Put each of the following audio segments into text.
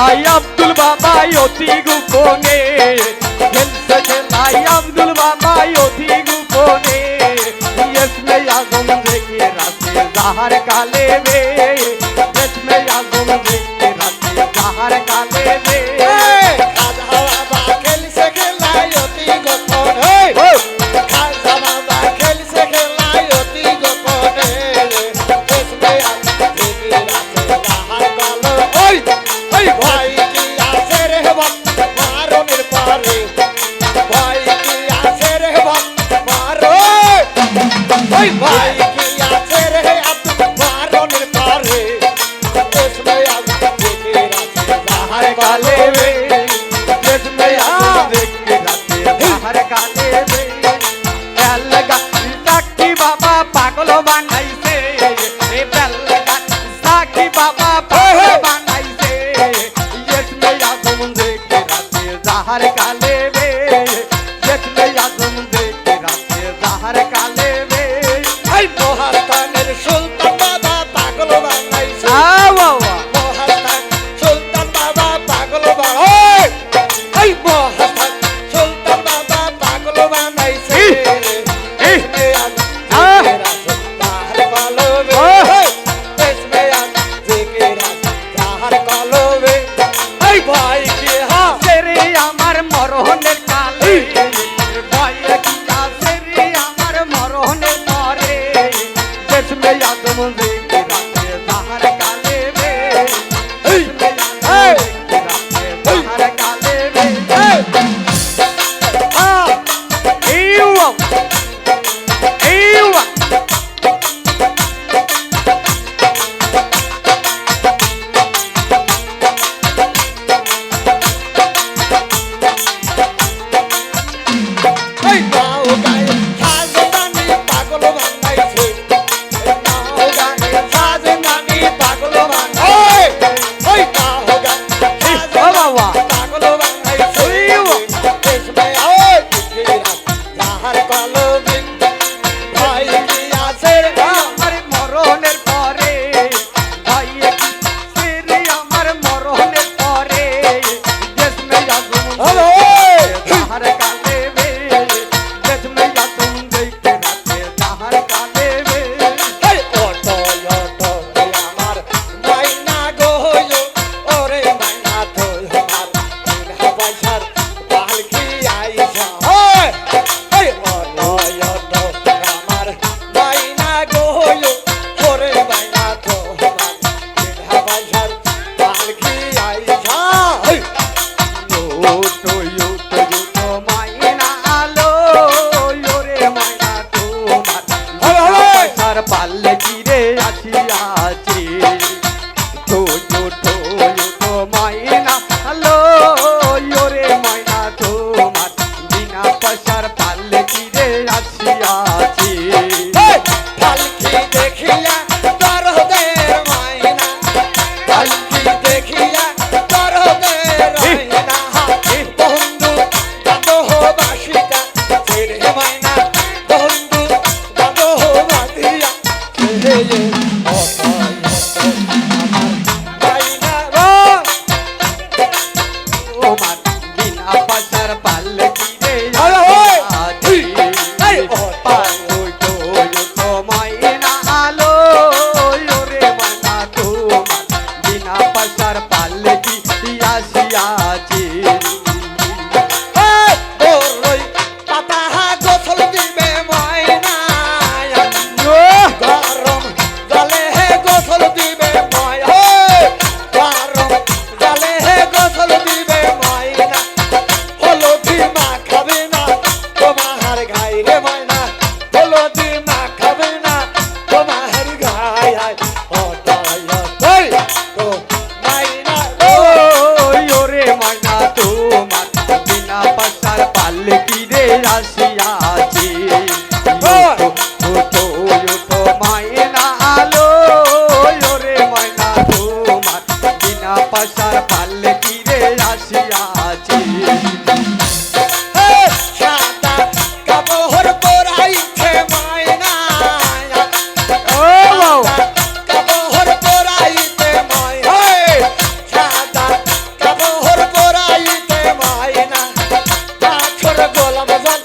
খেলায় আব্দুল বাবা অতি গোপনে। খেলছে খেলায় আব্দুল বাবা অতি গোপনে। इसमें या गुम देखिए रास्ते जहर काले में इसमें या দেবে এলাকা yeah, yeah. পাথর গোলাম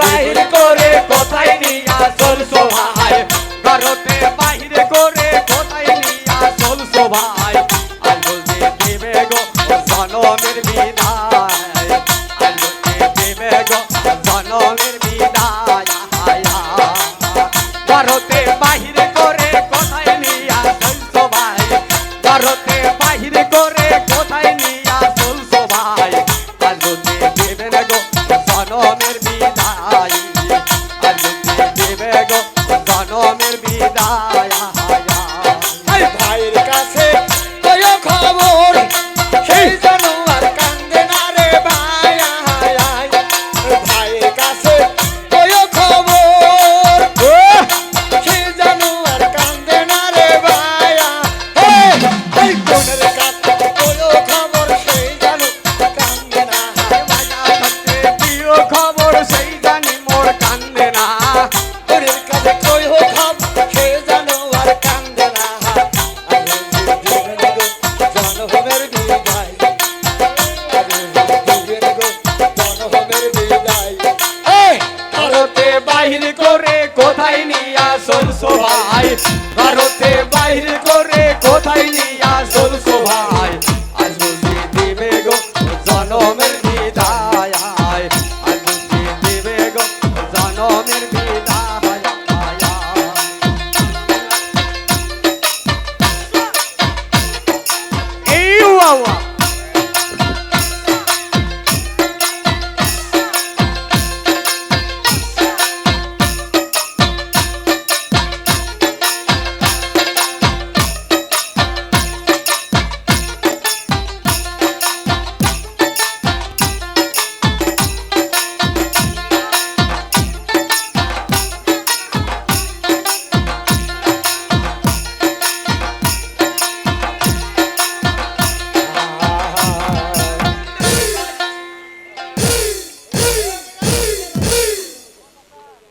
বাহির করে কোথায় নিয়ে আসল সোহায় ভারতে বাহির করে কোথায় নিয়ে আসল সোহায় আলু যে দিবে গো জনমের বিদায়। আলু যে দিবে গো জনমের বিদায়। ভারতে বাহির কোথায় নিয়া শোন সবাই